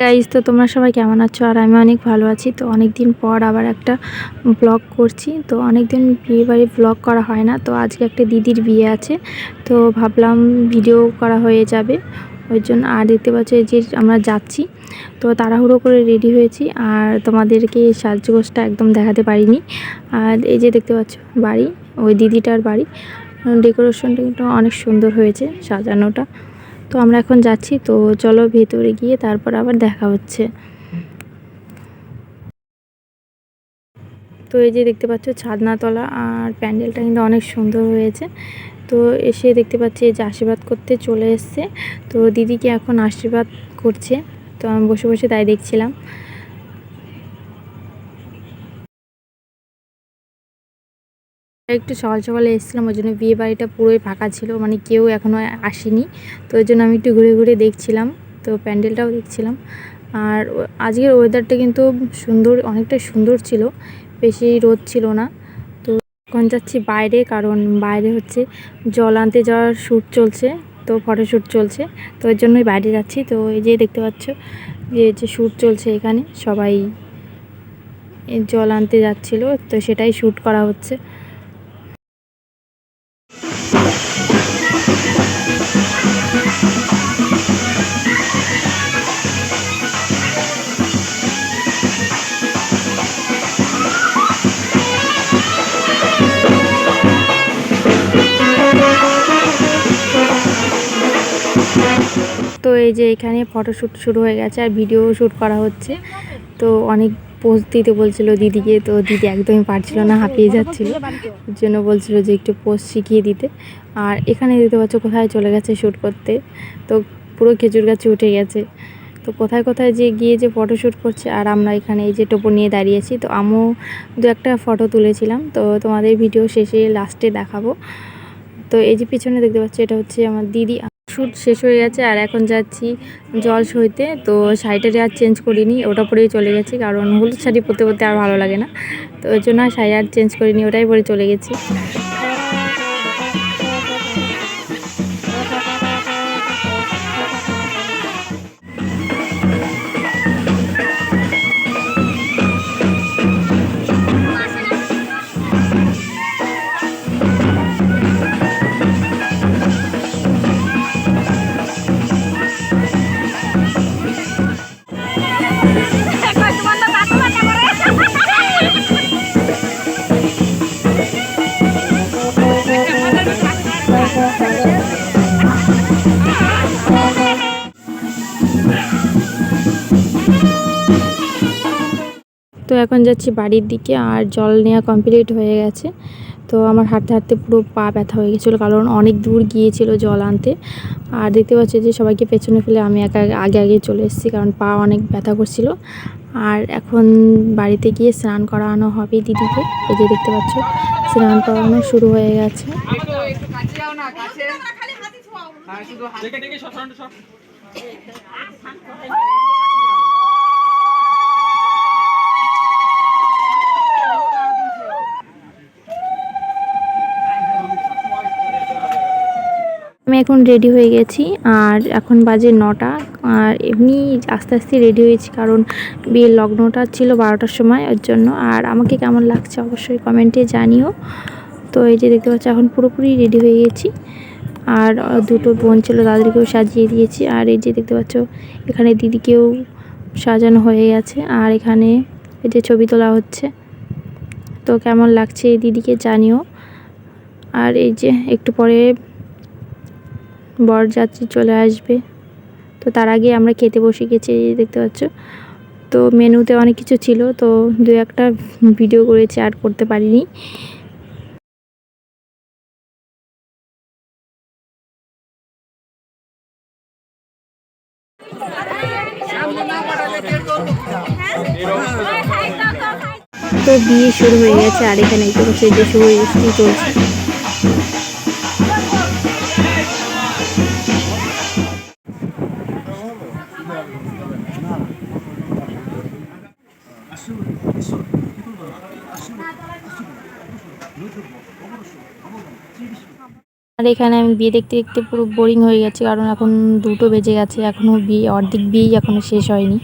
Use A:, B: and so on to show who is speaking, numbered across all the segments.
A: Guys তো তোমরা সবাই কেমন আছো? আর আমি অনেক ভালো আছি। তো অনেক দিন পর আবার একটা ব্লগ করছি। তো অনেক দিন বিয়ে বাড়ি ব্লগ করা হয় না। তো আজকে একটা দিদির বিয়ে আছে। তো ভাবলাম ভিডিও করা হয়ে যাবে। ওই জন্য আর দেখতে পাচ্ছ যে আমরা যাচ্ছি। তো তাড়াহুড়ো করে রেডি হয়েছি। আর তোমাদেরকে সাজগোজটা একদম দেখাতে পারিনি। আর এই যে দেখতে পাচ্ছ বাড়ি, ওই দিদিটার বাড়ি। ডেকোরেশনটা কিন্তু অনেক সুন্দর হয়েছে সাজানোটা। তো আমরা এখন যাচ্ছি, তো চলো ভেতরে গিয়ে তারপর আবার দেখা হচ্ছে। তো এই যে দেখতে পাচ্ছ ছাদনাতলা আর প্যান্ডেলটা কিন্তু অনেক সুন্দর হয়েছে। তো এসে দেখতে পাচ্ছি যে আশীর্বাদ করতে চলে এসছে। তো দিদিকে এখন আশীর্বাদ করছে। তো আমি বসে বসে তাই দেখছিলাম। একটু সকাল সকালে এসেছিলাম, ওই জন্য বিয়ে বাড়িটা পুরোই ফাঁকা ছিল মানে কেউ এখনও আসেনি। তো ওই জন্য আমি একটু ঘুরে ঘুরে দেখছিলাম, তো প্যান্ডেলটাও দেখছিলাম। আর আজকের ওয়েদারটা কিন্তু সুন্দর, অনেকটা সুন্দর ছিল, বেশি রোদ ছিল না। তো এখন যাচ্ছি বাইরে, কারণ বাইরে হচ্ছে জল আনতে যাওয়ার শ্যুট চলছে, তো ফটোশ্যুট চলছে, তো ওই জন্যই বাইরে যাচ্ছি। তো এই যে দেখতে পাচ্ছ, যে যে শ্যুট চলছে এখানে, সবাই জল আনতে যাচ্ছিল, তো সেটাই শ্যুট করা হচ্ছে। তো এই যে এখানে ফটোশ্যুট শুরু হয়ে গেছে আর ভিডিও শ্যুট করা হচ্ছে। তো অনেক পোজ দিতে বলছিল দিদিকে, তো দিদি একদমই পারছিল না, হাঁপিয়ে যাচ্ছিল। ওর জন্য বলছিল যে একটু পোজ শিখিয়ে দিতে। আর এখানে দিতে পারছ কোথায় চলে গেছে শ্যুট করতে। তো পুরো খেজুর গাছে উঠে গেছে। তো কোথায় কোথায় যে গিয়ে যে ফটো শ্যুট করছে, আর আমরা এখানে এই যে টোপো নিয়ে দাঁড়িয়েছি তো আমিও দু একটা ফটো তুলেছিলাম। তো তোমাদের ভিডিও শেষে লাস্টে দেখাবো। তো এই যে পিছনে দেখতে পাচ্ছি, এটা হচ্ছে আমার দিদি। শ্যুট শেষ হয়ে গেছে আর এখন যাচ্ছি জল সইতে। তো শাড়িটা আর চেঞ্জ করিনি, ওটা পরেই চলে গেছি, কারণ হলুদ শাড়ি পরতে পরতে আর ভালো লাগে না। তো ওই জন্য শাড়ি আর চেঞ্জ করিনি, ওটাই পরে চলে গেছি। তো এখন যাচ্ছি বাড়ির দিকে আর জল নেওয়া কমপ্লিট হয়ে গেছে। তো আমার হাঁটতে হাঁটতে পুরো পা ব্যথা হয়ে গেছিল, কারণ অনেক দূর গিয়েছিল জল আনতে। আর দেখতে পাচ্ছি যে সবাইকে পেছনে ফেলে আমি একা আগে আগে চলে এসেছি, কারণ পা অনেক ব্যথা করছিল। আর এখন বাড়িতে গিয়ে স্নান করানো হবে দিদিকে, এই যে দেখতে পাচ্ছ, স্নান করানো শুরু হয়ে গেছে। আমি এখন রেডি হয়ে গেছি আর এখন বাজে নটা আর এমনি আস্তে আস্তে রেডি হয়েছি কারণ বিয়ের লগ্নটা ছিল বারোটার সময় ওর জন্য। আর আমাকে কেমন লাগছে অবশ্যই কমেন্টে জানিও। তো এই যে দেখতে পাচ্ছি, এখন পুরোপুরি রেডি হয়ে গেছি। আর দুটো বোন ছিল তাদেরকেও সাজিয়ে দিয়েছি। আর এই যে দেখতে পাচ্ছ, এখানে দিদিকেও সাজানো হয়ে গেছে। আর এখানে এই যে ছবি তোলা হচ্ছে। তো কেমন লাগছে এই দিদিকে জানিও। আর এই যে একটু পরে বরযাত্রী চলে আসবে। তো তার আগে আমরা খেতে বসে গেছি দেখতে পাচ্ছ। তো মেনুতে অনেক কিছু ছিল, তো দু একটা ভিডিও করেছি, আর করতে পারিনি। তো বিয়ে শুরু হয়ে গেছে আর এখানে একটু হচ্ছে যে শুভ চলছে। আর এখানে আমি বিয়ে দেখতে দেখতে পুরো বোরিং হয়ে গেছে, কারণ এখন দুটো বেজে গেছে, এখনও বিয়ে, অর্ধেক বিয়েই এখনও শেষ হয়নি।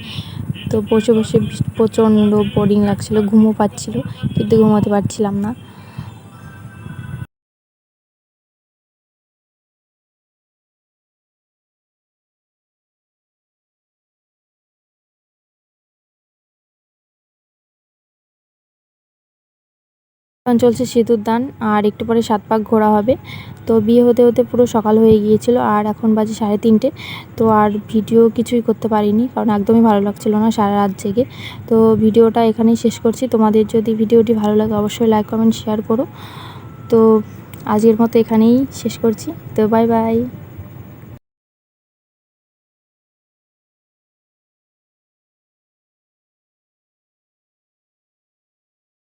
A: তো বসে বসে প্রচণ্ড বোরিং লাগছিল, ঘুমও পাচ্ছিলো, কিন্তু ঘুমাতে পারছিলাম না। এখন চলছে সিঁদুর দান, আর একটু পরে সাত পাক ঘোরা হবে। তো বিয়ে হতে হতে পুরো সকাল হয়ে গিয়েছিল, আর এখন বাজে সাড়ে তিনটে। তো আর ভিডিও কিছুই করতে পারিনি, কারণ একদমই ভালো লাগছিল না সারা রাত জেগে। তো ভিডিওটা এখানেই শেষ করছি। তোমাদের যদি ভিডিওটি ভালো লাগে অবশ্যই লাইক কমেন্ট শেয়ার করো। তো আজকের মতো এখানেই শেষ করছি। তো বাই বাই